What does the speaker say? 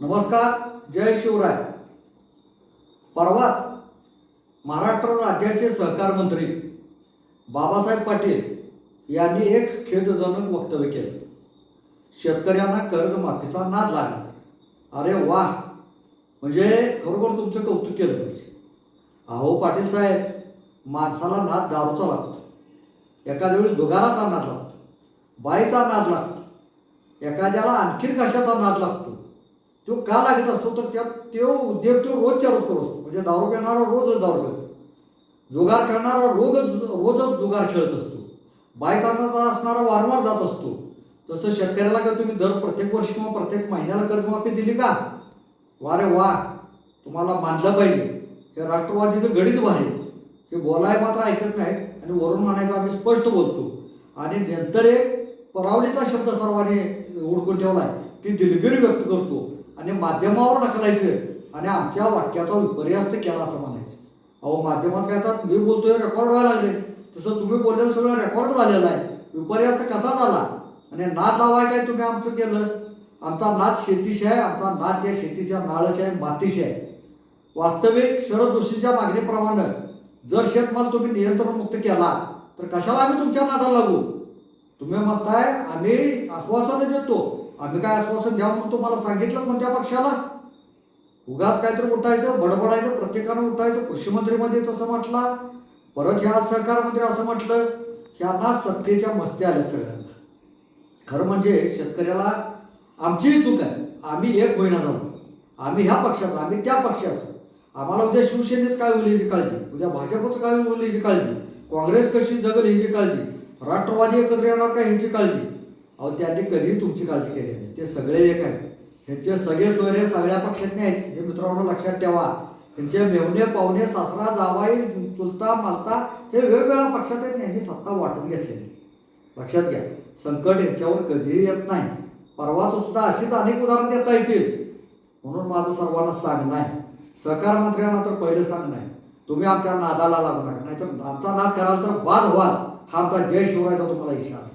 नमस्कार जय शिवराय. परवाच महाराष्ट्र राज्याचे सहकार मंत्री बाबासाहेब पाटील यांनी एक खेदजनक वक्तव्य केलं. शेतकऱ्यांना कर्जमाफीचा नाद लागला. अरे वा! म्हणजे खरोखर तुमचं कौतुक केलं पाहिजे. अहो पाटील साहेब माणसाला नाद दारूचा लागतो. एखाद्या वेळी जुगाराचा नाद लागतो. बाईचा नाद लागतो. एखाद्याला आणखीन कशाचा नाद लागतो? तो का लागत असतो तर त्यात तो उद्योग तो रोजच्या रोज करत असतो. म्हणजे दारू पिणारा रोजच दारू पितो. जुगार खेळणारा रोजच रोजच जुगार खेळत असतो. बायकांना असणारा वारंवार जात असतो. तसं शेतकऱ्याला का तुम्ही दर प्रत्येक वर्षी किंवा प्रत्येक महिन्याला कर्जमाफी दिली का? वा रे वा तुम्हाला मानलं पाहिजे. हे राष्ट्रवादीचं गडीच भारी हे बोलाय मात्र ऐकत नाही आणि वरून म्हणायचं आम्ही स्पष्ट बोलतो. आणि नंतर एक परावलीचा शब्द सर्वांनी उडकून ठेवलाय. की दिलगिरी व्यक्त करतो. आणि माध्यमावर ढकलायचं. आणि आमच्या वाक्याचा विपर्यास्त केला असं म्हणायचं. अहो माध्यमात काय तर मी बोलतोय रेकॉर्ड व्हायला लागले. तसं तुम्ही बोललेलं सगळं रेकॉर्ड झालेलं आहे. विपर्यास्त कसा झाला? आणि नाद लावाय काय तुम्ही आमचं केलं? आमचा नाद शेतीशी आहे आमचा नाद त्या शेतीच्या नाळशी आहे मातीशी आहे. वास्तविक शरद जोशीच्या मागणीप्रमाणे जर शेतमाल तुम्ही नियंत्रणमुक्त केला तर कशाला आम्ही तुमच्या नादाला लागू? तुम्ही म्हणताय आम्ही आश्वासनं देतो. आम्ही काय आश्वासन घ्या म्हणून तुम्हाला सांगितलं कोणत्या पक्षाला? उगाच काहीतरी उठायचं बडबडायचं प्रत्येकानं उठायचं कृषी मंत्रीमध्ये तसं म्हटलं परत ह्या सहकार मंत्री असं म्हटलं ह्यांना सत्तेच्या मस्ती आल्या सगळ्यांना. खरं म्हणजे शेतकऱ्याला आमचीही चूक आहे. आम्ही एक होईना झालो आम्ही ह्या पक्षाचं आम्ही त्या पक्षाचं. आम्हाला उद्या शिवसेनेच काय होईल याची काळजी. उद्या भाजपच काय होईल याची काळजी. काँग्रेस कशी जगल ह्याची काळजी. राष्ट्रवादी एकत्र येणार का ह्याची काळजी. अहो त्यांनी कधीही तुमची काळजी केली नाही. ते सगळे एक आहेत. ह्यांचे सगळे सोयरे सगळ्या पक्षातले आहेत. हे मित्रांनो लक्षात ठेवा. ह्यांचे मेवणे पाहुणे सासरा जावाई चुलता मालता हे वेगवेगळ्या पक्षात आहेत यांनी सत्ता वाटून घेतलेली लक्षात घ्या. संकट यांच्यावर कधीही येत नाही. परवाच सुद्धा अशीच अनेक उदाहरण देता येतील. म्हणून माझं सर्वांना सांगणं आहे सहकार मंत्र्यांना तर पहिलं सांगणं आहे तुम्ही आमच्या नादाला लागू नका. नाहीतर आमचा नाद कराल तर वाद व्हाल. हा आमचा जय शिवरायचा तुम्हाला इशारा.